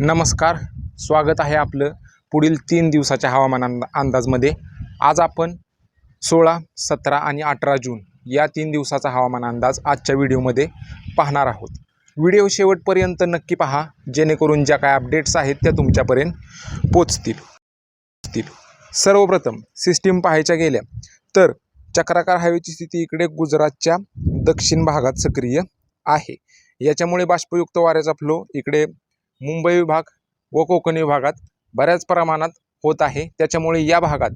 नमस्कार. स्वागत आहे आपलं पुढील तीन दिवसाच्या हवामान अंदा अंदाजमध्ये. आज आपण सोळा सतरा आणि अठरा जून या तीन दिवसाचा हवामान अंदाज आजच्या व्हिडिओमध्ये पाहणार आहोत. व्हिडिओ शेवटपर्यंत नक्की पहा जेणेकरून ज्या काय अपडेट्स आहेत त्या तुमच्यापर्यंत पोचतील पोचतील. सर्वप्रथम सिस्टीम पाहायच्या गेल्या तर चक्राकार हवेची स्थिती इकडे गुजरातच्या दक्षिण भागात सक्रिय आहे. याच्यामुळे बाष्पयुक्त वाऱ्याचा फ्लो इकडे मुंबई विभाग व कोकण विभागात बऱ्याच प्रमाणात होत आहे. त्याच्यामुळे या भागात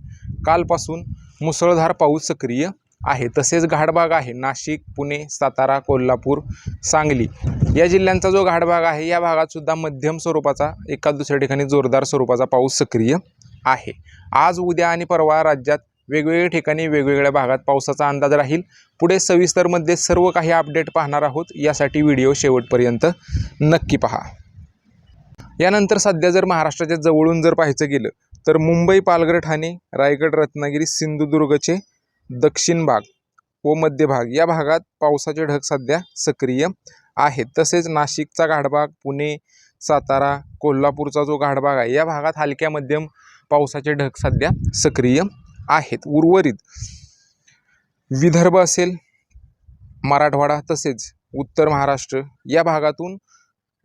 कालपासून मुसळधार पाऊस सक्रिय आहे. तसेच घाटभाग आहे. नाशिक पुणे सातारा कोल्हापूर सांगली या जिल्ह्यांचा जो घाटभाग आहे या भागातसुद्धा मध्यम स्वरूपाचा एका दुसऱ्या ठिकाणी जोरदार स्वरूपाचा पाऊस सक्रिय आहे. आज उद्या आणि परवा राज्यात वेगवेगळ्या ठिकाणी वेगवेगळ्या भागात पावसाचा अंदाज राहील. पुढे सविस्तरमध्ये सर्व काही अपडेट पाहणार आहोत. यासाठी व्हिडिओ शेवटपर्यंत नक्की पहा. यानंतर सध्या जर महाराष्ट्राच्या जवळून जर पाहायचं गेलं तर मुंबई पालघर ठाणे रायगड रत्नागिरी सिंधुदुर्गचे दक्षिण भाग व मध्य भाग या भागात पावसाचे ढग सध्या सक्रिय आहेत. तसेच नाशिकचा गाढभाग पुणे सातारा कोल्हापूरचा जो गाढभाग आहे या भागात हलक्या मध्यम पावसाचे ढग सध्या सक्रिय आहेत. उर्वरित विदर्भ असेल मराठवाडा तसेच उत्तर महाराष्ट्र या भागातून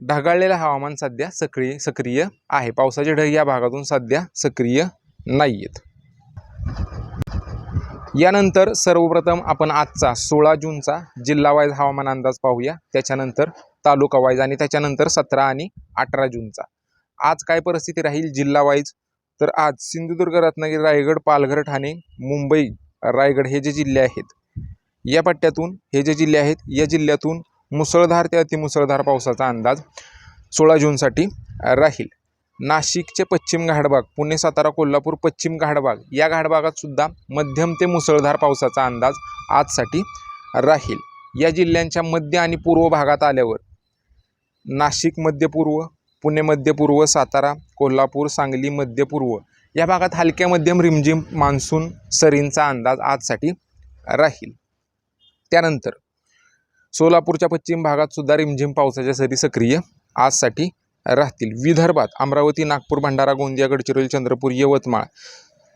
ढगाळलेलं हवामान सध्या सक्रिय सक्रिय आहे. पावसाचे ढग या भागातून सध्या सक्रिय नाही आहेत यानंतर सर्वप्रथम आपण आजचा सोळा जूनचा जिल्हावाईज हवामान अंदाज पाहूया. त्याच्यानंतर तालुका वाईज आणि त्याच्यानंतर सतरा आणि अठरा जूनचा. आज काय परिस्थिती राहील जिल्हा वाईज? तर आज सिंधुदुर्ग रत्नागिरी रायगड पालघर ठाणे मुंबई रायगड हे जे जिल्हे आहेत या पट्ट्यातून हे जे जिल्हे आहेत या जिल्ह्यातून मुसळधार ते अतिमुसळधार पावसाचा अंदाज सोळा जूनसाठी राहील. नाशिकचे पश्चिम घाटभाग पुणे सातारा कोल्हापूर पश्चिम घाटभाग या घाटभागात सुद्धा मध्यम ते मुसळधार पावसाचा अंदाज आजसाठी राहील. या जिल्ह्यांच्या मध्य आणि पूर्व भागात आल्यावर नाशिक मध्यपूर्व पुणे मध्यपूर्व सातारा कोल्हापूर सांगली मध्यपूर्व या भागात हलक्या मध्यम रिमझिम मान्सून सरींचा अंदाज आजसाठी राहील. त्यानंतर सोलापूरच्या पश्चिम भागात सुद्धा रिमझिम पावसाच्या सरी सक्रिय. आजसाठी राहतील विदर्भात अमरावती नागपूर भंडारा गोंदिया गडचिरोली चंद्रपूर यवतमाळ.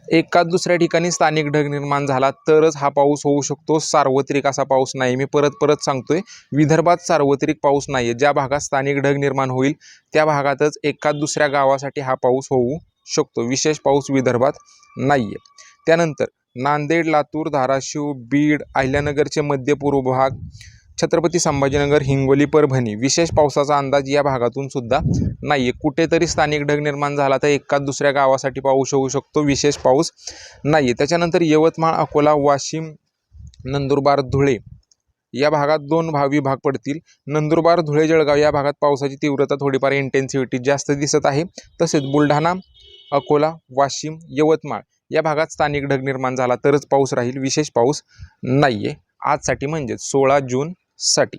एकाच दुसऱ्या ठिकाणी स्थानिक ढग निर्माण झाला तरच हा पाऊस होऊ शकतो. सार्वत्रिक असा पाऊस नाही. मी परत परत सांगतोय विदर्भात सार्वत्रिक पाऊस नाही आहे ज्या भागात स्थानिक ढग निर्माण होईल त्या भागातच एकाच दुसऱ्या गावासाठी हा पाऊस होऊ शकतो. विशेष पाऊस विदर्भात नाही आहे त्यानंतर नांदेड लातूर धाराशिव बीड अहिल्यानगरचे मध्य पूर्व भाग छत्रपती संभाजीनगर हिंगोली परभणी विशेष पावसाचा अंदाज या भागातून सुद्धा नाही आहे कुठेतरी स्थानिक ढग निर्माण झाला तर एकाच दुसऱ्या गावासाठी पाऊस होऊ शकतो विशेष पाऊस नाही आहे त्याच्यानंतर यवतमाळ अकोला वाशिम नंदुरबार धुळे या भागात दोन भाग विभाग पडतील. नंदुरबार धुळे जळगाव या भागात पावसाची तीव्रता थोडीफार इंटेन्सिव्हिटी जास्त दिसत आहे. तसेच बुलढाणा अकोला वाशिम यवतमाळ या भागात स्थानिक ढग निर्माण झाला तरच पाऊस राहील विशेष पाऊस नाही आहे आजसाठी म्हणजेच सोळा जून साठी.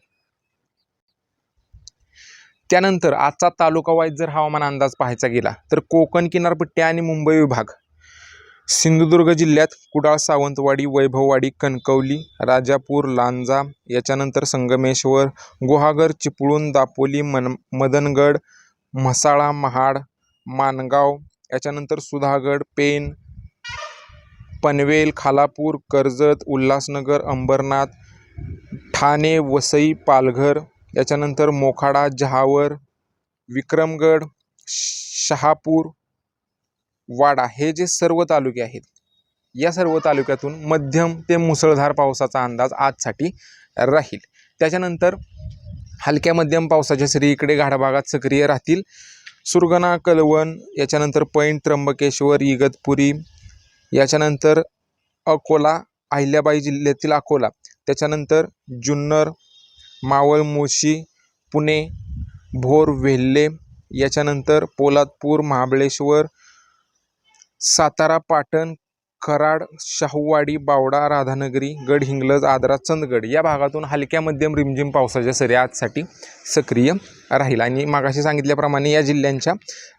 त्यानंतर आजचा तालुका वाईज जर हवामान अंदाज पाहायचा गेला तर कोकण किनारपट्टी आणि मुंबई विभाग सिंधुदुर्ग जिल्ह्यात कुडाळ सावंतवाडी वैभववाडी कणकवली राजापूर लांजा याच्यानंतर संगमेश्वर गुहागर चिपळूण दापोली मन मदनगड म्हसाळा महाड माणगाव याच्यानंतर सुधागड पेन पनवेल खालापूर कर्जत उल्हासनगर अंबरनाथ ठाणे वसई पालघर याच्यानंतर मोखाडा जहावर विक्रमगड शहापूर वाडा हे जे सर्व तालुके आहेत या सर्व तालुक्यातून मध्यम ते मुसळधार पावसाचा अंदाज आजसाठी राहील. त्याच्यानंतर हलक्या मध्यम पावसाच्या सरी इकडे घाडभागात सक्रिय राहतील सुरगणा कलवण याच्यानंतर पैण त्र्यंबकेश्वर इगतपुरी याच्यानंतर अकोला अहिल्याबाई जिल्ह्यातील अकोला. त्याच्यानंतर जुन्नर मावळ मुळशी पुणे भोर वेल्हे याच्यानंतर पोलादपूर महाबळेश्वर सातारा पाटण कराड शाहूवाडी बावडा राधानगरी गडहिंग्लज आदरा चंदगड या भागातून हलक्या मध्यम रिमझिम पावसाच्या सरी आजसाठी सक्रिय राहील. आणि मागाशी सांगितल्याप्रमाणे या जिल्ह्यांच्या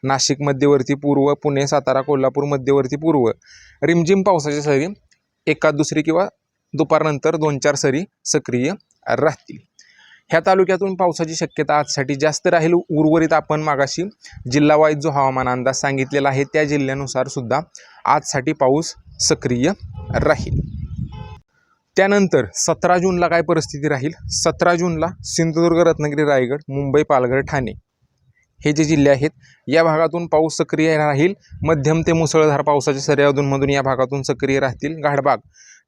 नाशिक मध्यवर्ती पूर्व पुणे सातारा कोल्हापूर मध्यवर्ती पूर्व रिमझिम पावसाच्या सरी एका दुसरी किंवा दुपारनंतर दोन चार सरी सक्रिय राहतील. ह्या तालुक्यातून पावसाची शक्यता आजसाठी जास्त राहील. उर्वरित आपण मागाशी जिल्हावाईज जो हवामान अंदाज सांगितलेला आहे त्या जिल्ह्यानुसार सुद्धा आजसाठी पाऊस सक्रिय राहील. त्यानंतर सतरा जूनला काय परिस्थिती राहील? सतरा जूनला सिंधुदुर्ग रत्नागिरी रायगड मुंबई पालघर ठाणे हे जे जिल्हे आहेत या भागातून पाऊस सक्रिय राहील. मध्यम ते मुसळधार पावसाच्या सरी अधूनमधून या भागातून सक्रिय राहतील. गाढबाग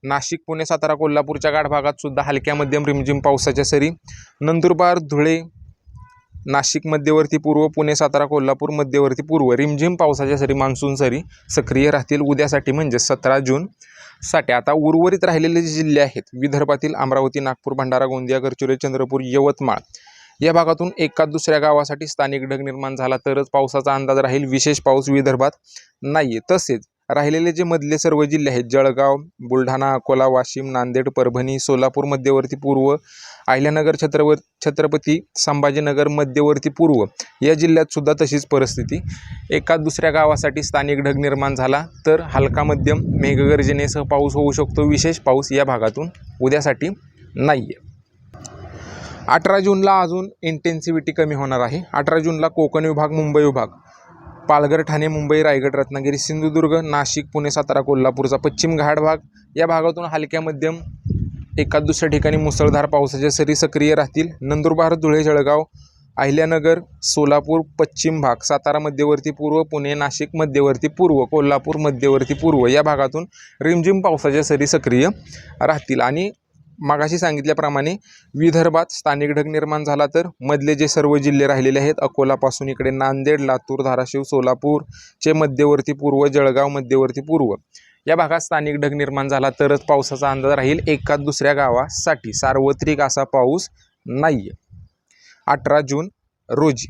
नाशिक पुणे सातारा कोल्हापूरच्या गाढभागात सुद्धा हलक्या मध्यम रिमझिम पावसाच्या सरी. नंदुरबार धुळे नाशिक मध्यवर्ती पूर्व पुणे सातारा कोल्हापूर मध्यवर्ती पूर्व रिमझिम पावसाच्या सरी मान्सून सरी सक्रिय राहतील उद्यासाठी म्हणजे सतरा जून साठी. आता उर्वरित राहिलेले जे जिल्हे आहेत विदर्भातील अमरावती नागपूर भंडारा गोंदिया गडचिरोली चंद्रपूर यवतमाळ या भागातून एका दुसऱ्या गावासाठी स्थानिक ढग निर्माण झाला तरच पावसाचा अंदाज राहील. विशेष पाऊस विदर्भात नाही आहे तसेच राहिलेले जे मधले सर्व जिल्हे आहेत जळगाव बुलढाणा अकोला वाशिम नांदेड परभणी सोलापूर मध्यवर्ती पूर्व अहिल्यानगर छत्रव छत्रपती संभाजीनगर मध्यवर्ती पूर्व या जिल्ह्यात सुद्धा तशीच परिस्थिती. एका दुसऱ्या गावासाठी स्थानिक ढग निर्माण झाला तर हलका मध्यम मेघगर्जनेसह पाऊस होऊ शकतो. विशेष पाऊस या भागातून उद्यासाठी नाही आहे अठरा जूनला अजून इंटेन्सिव्हिटी कमी होणार आहे. अठरा जूनला कोकण विभाग मुंबई विभाग पालघर ठाणे मुंबई रायगड रत्नागिरी सिंधुदुर्ग नाशिक पुणे सातारा कोल्हापूरचा पश्चिम घाट भाग या भागातून हलक्या मध्यम एका दुसऱ्या ठिकाणी मुसळधार पावसाच्या सरी सक्रिय राहतील. नंदुरबार धुळे जळगाव अहिल्यानगर सोलापूर पश्चिम भाग सातारा मध्यवर्ती पूर्व पुणे नाशिक मध्यवर्ती पूर्व कोल्हापूर मध्यवर्ती पूर्व या भागातून रिमझिम पावसाच्या सरी सक्रिय राहतील. आणि मागाशी सांगितल्याप्रमाणे विदर्भात स्थानिक ढग निर्माण झाला तर मधले जे सर्व जिल्हे राहिलेले आहेत अकोलापासून इकडे नांदेड लातूर धाराशिव सोलापूरचे मध्यवर्ती पूर्व जळगाव मध्यवर्ती पूर्व. या भागात स्थानिक ढग निर्माण झाला तरच पावसाचा अंदाज राहील. एका दुसऱ्या गावासाठी सार्वत्रिक असा पाऊस नाही आहे अठरा जून रोजी.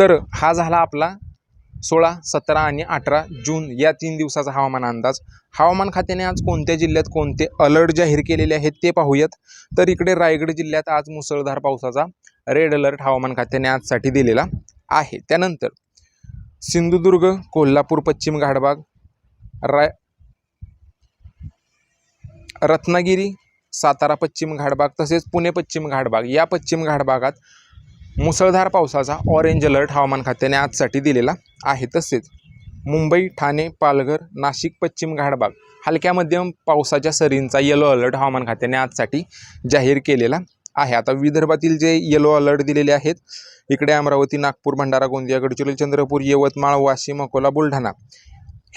तर हा झाला आपला सोळा सतरा आणि अठरा जून या तीन दिवसाचा हवामान अंदाज. हवामान खात्याने आज कोणत्या जिल्ह्यात कोणते अलर्ट जाहीर केलेले आहेत ते पाहूयात. तर इकडे रायगड जिल्ह्यात आज मुसळधार पावसाचा रेड अलर्ट हवामान खात्याने आजसाठी दिलेला आहे. त्यानंतर सिंधुदुर्ग कोल्हापूर पश्चिम घाटभाग राय रत्नागिरी सातारा पश्चिम घाटभाग तसेच पुणे पश्चिम घाटभाग या पश्चिम घाटभागात मुसळधार पावसाचा ऑरेंज अलर्ट हवामान खात्याने आजसाठी दिलेला आहे तसेच मुंबई ठाणे पालघर नाशिक पश्चिम घाटबाग हलक्या मध्यम पावसाच्या सरींचा येलो अलर्ट हवामान खात्याने आजसाठी जाहीर केलेला आहे. आता विदर्भातील जे येलो अलर्ट दिलेले आहेत इकडे अमरावती नागपूर भंडारा गोंदिया गडचिरोली चंद्रपूर यवतमाळ वाशिम अकोला बुलढाणा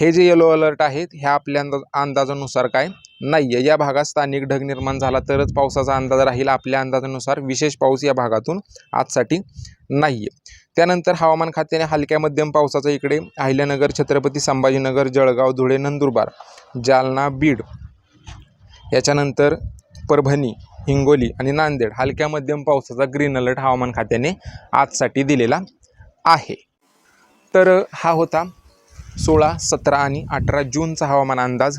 हे जे येलो अलर्ट आहेत ह्या आपल्या अंदाज अंदाजानुसार काय? नाही आहे या भागात स्थानिक ढग निर्माण झाला तरच पावसाचा अंदाज राहील. आपल्या अंदाजानुसार विशेष पाऊस या भागातून आजसाठी नाही आहे त्यानंतर हवामान खात्याने हलक्या मध्यम पावसाचा इकडे अहिल्यानगर छत्रपती संभाजीनगर जळगाव धुळे नंदुरबार जालना बीड याच्यानंतर परभणी हिंगोली आणि नांदेड हलक्या मध्यम पावसाचा ग्रीन अलर्ट हवामान खात्याने आजसाठी दिलेला आहे. तर हा होता सोळा सतरा आणि अठरा जूनचा हवामान अंदाज.